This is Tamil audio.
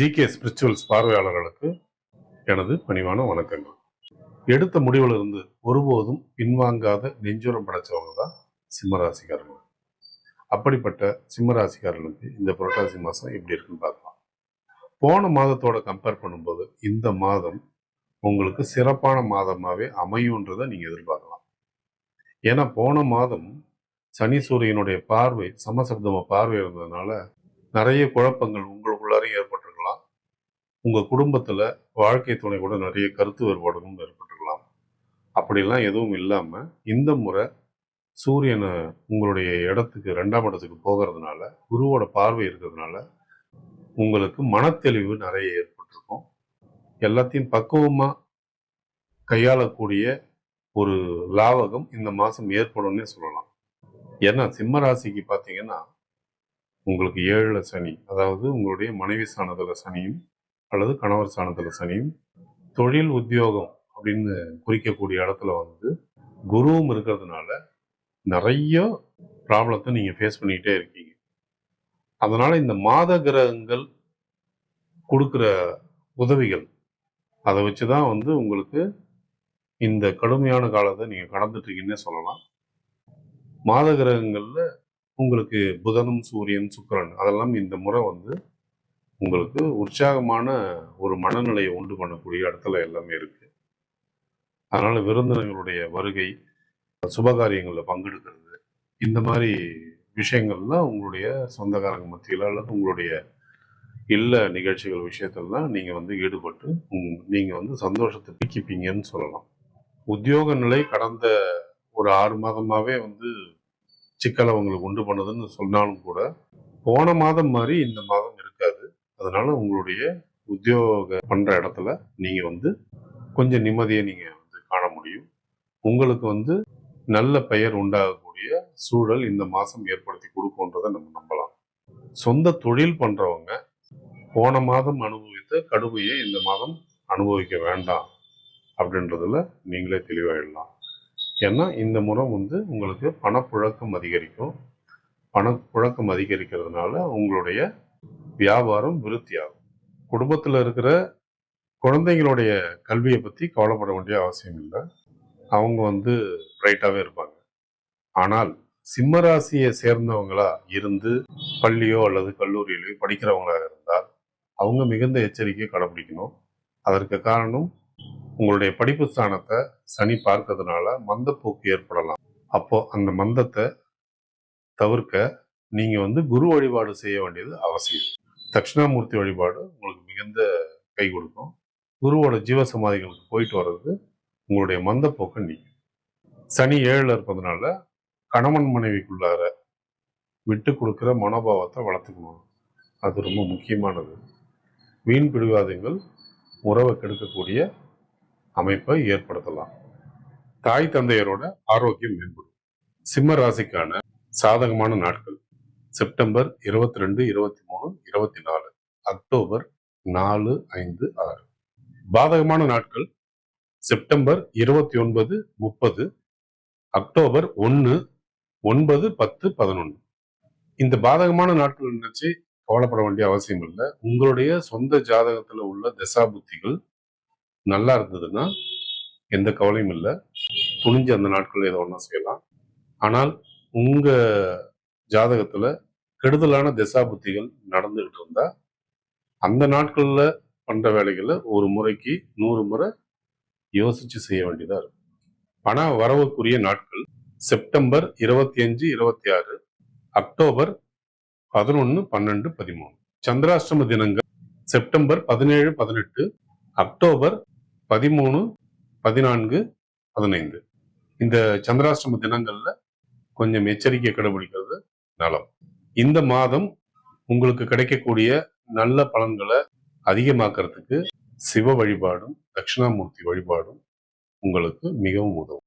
ஜிகே ஸ்பிரிச்சுவல்ஸ் பார்வையாளர்களுக்கு எனது பணிவான வணக்கங்கள். எடுத்த முடிவுல இருந்து ஒருபோதும் பின்வாங்காத நெஞ்சுரம் படைச்சவங்க தான் சிம்மராசிக்காரங்க. அப்படிப்பட்ட சிம்மராசிக்காரர்களுக்கு இந்த புரட்டாசி மாதம் எப்படி இருக்குன்னு பார்க்கலாம். போன மாதத்தோட கம்பேர் பண்ணும்போது இந்த மாதம் உங்களுக்கு சிறப்பான மாதமாகவே அமையுன்றதை நீங்கள் எதிர்பார்க்கலாம். ஏன்னா போன மாதம் சனி சூரியனுடைய பார்வை சமசப்தம பார்வை இருந்ததுனால நிறைய குழப்பங்கள் உங்களுக்குள்ளாரையும் ஏற்பட்டிருக்கலாம். உங்கள் குடும்பத்தில் வாழ்க்கை துணை கூட நிறைய கருத்து வேறுபாடுகளும் ஏற்பட்டிருக்கலாம். அப்படிலாம் எதுவும் இல்லாமல் இந்த முறை சூரியனை உங்களுடைய இடத்துக்கு ரெண்டாம் இடத்துக்கு போகிறதுனால குருவோட பார்வை இருக்கிறதுனால உங்களுக்கு மனத்தெளிவு நிறைய ஏற்பட்டிருக்கும். எல்லாத்தையும் பக்குவமாக கையாளக்கூடிய ஒரு லாவகம் இந்த மாதம் ஏற்படும்னே சொல்லலாம். ஏன்னா சிம்ம ராசிக்கு பார்த்தீங்கன்னா உங்களுக்கு ஏழில் சனி அதாவது உங்களுடைய மனைவி சாணத்தில் சனியும் அல்லது கணவர் சாணத்தில் சனியும் தொழில் உத்தியோகம் அப்படின்னு குறிக்கக்கூடிய இடத்துல வந்து குருவும் இருக்கிறதுனால நிறைய ப்ராப்ளத்தை நீங்கள் ஃபேஸ் பண்ணிக்கிட்டே இருக்கீங்க. அதனால் இந்த மாத கிரகங்கள் கொடுக்குற உதவிகள் அதை வச்சு தான் வந்து உங்களுக்கு இந்த கடுமையான காலத்தை நீங்கள் கடந்துட்டு இருக்கீங்கன்னே சொல்லலாம். மாத கிரகங்களில் உங்களுக்கு புதனும் சூரியன் சுக்கரன் அதெல்லாம் இந்த முறை வந்து உங்களுக்கு உற்சாகமான ஒரு மனநிலையை உண்டு பண்ணக்கூடிய இடத்துல எல்லாமே இருக்கு. அதனால விருந்தினர்களுடைய வருகை சுபகாரியங்களில் பங்கெடுக்கிறது இந்த மாதிரி விஷயங்கள்லாம் உங்களுடைய சொந்தக்காரங்க மத்தியில் அல்லது உங்களுடைய இல்ல நிகழ்ச்சிகள் விஷயத்தெல்லாம் நீங்கள் வந்து ஈடுபட்டு நீங்கள் வந்து சந்தோஷத்தை பிக்கிப்பீங்கன்னு சொல்லலாம். உத்தியோக நிலை கடந்த ஒரு ஆறு மாதமாகவே வந்து சிக்கலை உங்களுக்கு உண்டு பண்ணுதுன்னு சொன்னாலும் கூட போன மாதம் மாதிரி இந்த மாதம் இருக்காது. அதனால உங்களுடைய உத்தியோக பண்ற இடத்துல நீங்க வந்து கொஞ்சம் நிம்மதியை நீங்க வந்து காண முடியும். உங்களுக்கு வந்து நல்ல பெயர் உண்டாகக்கூடிய சூழல் இந்த மாசம் ஏற்படுத்தி கொடுக்கும்ன்றதை நம்ம நம்பலாம். சொந்த தொழில் பண்றவங்க போன மாதம் அனுபவித்த கடுமையை இந்த மாதம் அனுபவிக்க வேண்டாம். அப்படின்றதுல நீங்களே தெளிவாயிடலாம். ஏன்னா இந்த முறை வந்து உங்களுக்கு பணப்புழக்கம் அதிகரிக்கும். பணப்புழக்கம் அதிகரிக்கிறதுனால உங்களுடைய வியாபாரம் விருத்தியாகும். குடும்பத்தில் இருக்கிற குழந்தைங்களுடைய கல்வியை பற்றி கவலைப்பட வேண்டிய அவசியம் இல்லை. அவங்க வந்து பிரைட்டாகவே இருப்பாங்க. ஆனால் சிம்ம ராசியை சேர்ந்தவங்களா இருந்து பள்ளியோ அல்லது கல்லூரியிலையோ படிக்கிறவங்களாக இருந்தால் அவங்க மிகுந்த எச்சரிக்கையை கடைபிடிக்கணும். அதற்கு காரணம் உங்களுடைய படிப்பு ஸ்தானத்தை சனி பார்க்கறதுனால மந்தப்போக்கு ஏற்படலாம். அப்போ அந்த மந்தத்தை தவிர்க்க நீங்க வந்து குரு வழிபாடு செய்ய வேண்டியது அவசியம். தட்சிணாமூர்த்தி வழிபாடு உங்களுக்கு மிகுந்த கை கொடுக்கும். குருவோட ஜீவசமாதிகளுக்கு போயிட்டு வர்றது உங்களுடைய மந்தப்போக்கை நீக்கும். சனி ஏழில் இருப்பதுனால கணவன் மனைவிக்குள்ளார விட்டு கொடுக்குற மனோபாவத்தை வளர்த்துக்கணும். அது ரொம்ப முக்கியமானது. வீண் பிடிவாதங்கள் உறவை கெடுக்கக்கூடிய அமைப்பை ஏற்படுத்தலாம். தாய் தந்தையரோட ஆரோக்கியம் மேம்படும். சிம்ம ராசிக்கான சாதகமான நாட்கள் செப்டம்பர் இருபத்தி ரெண்டு இருபத்தி மூணு இருபத்தி நாலு அக்டோபர் நாலு ஐந்து ஆறு. பாதகமான நாட்கள் செப்டம்பர் இருபத்தி ஒன்பது முப்பது அக்டோபர் ஒன்று ஒன்பது பத்து பதினொன்று இந்த பாதகமான நாட்கள் நினைச்சு கவலைப்பட வேண்டிய அவசியம் இல்லை. உங்களுடைய சொந்த ஜாதகத்துல உள்ள தசா புத்திகள் நல்லா இருந்ததுன்னா எந்த கவலையும் இல்லை. துணிஞ்சு அந்த நாட்கள் ஏதோ ஒன்றா செய்யலாம். ஆனால் உங்க ஜாதகத்துல கெடுதலான திசா புத்திகள் நடந்துகிட்டு இருந்தா அந்த நாட்கள்ல பண்ற வேலைகளை ஒரு முறைக்கு நூறு முறை யோசிச்சு செய்ய வேண்டியதா இருக்கும். பண வரவுக்குரிய நாட்கள் செப்டம்பர் இருபத்தி அஞ்சு இருபத்தி ஆறு அக்டோபர் பதினொன்னு பன்னெண்டு பதிமூணு. சந்திராஷ்டம தினங்கள் செப்டம்பர் பதினேழு பதினெட்டு அக்டோபர் பதிமூணு பதினான்கு பதினைந்து. இந்த சந்திராஷ்டம தினங்கள்ல கொஞ்சம் எச்சரிக்கை கடைபிடிக்கிறது நலம். இந்த மாதம் உங்களுக்கு கிடைக்கக்கூடிய நல்ல பலன்களை அதிகமாக்குறதுக்கு சிவ வழிபாடும் தட்சிணாமூர்த்தி வழிபாடும் உங்களுக்கு மிகவும் உதவும்.